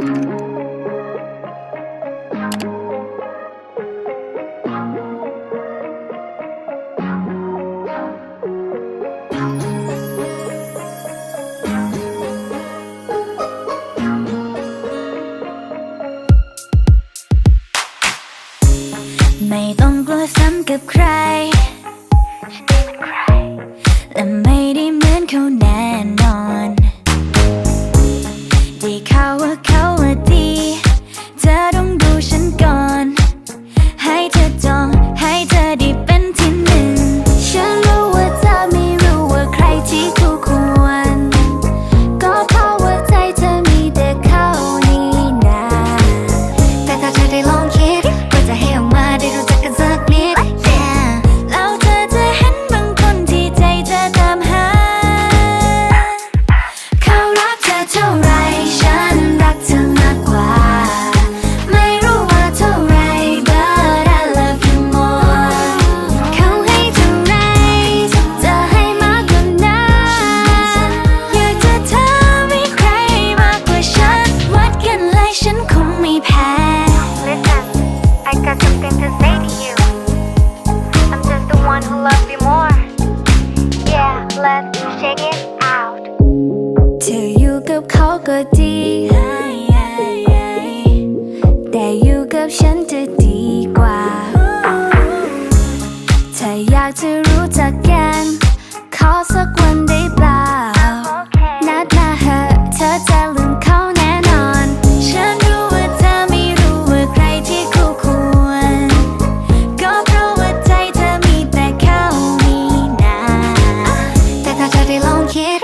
ไม่ต้องกลัวซ้ำกับใคร และไม่ได้เหมือนเขาับเขาก็ดี แต่อยู่กับฉันจะดีกว่า ถ้าอยากจะรู้จักกันขอสักวันได้เปล่า นัดมาเหอะเธอจะลืมเขาแน่นอน ฉันรู้ว่าเธอไม่รู้ว่าใครที่คู่ควร ก็เพราะว่าใจเธอมีแต่เขามีนาแต่ถ้าเธอได้ลองคิด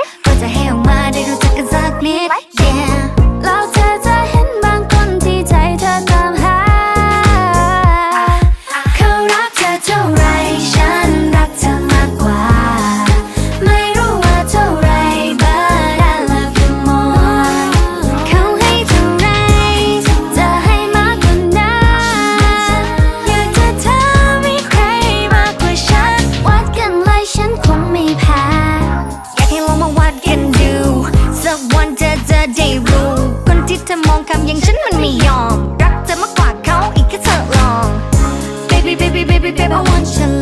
เธอมองคำอย่างฉันมันไม่ยอม รักเธอมากกว่าเขาอีกแค่เธอลอง baby baby baby baby I want you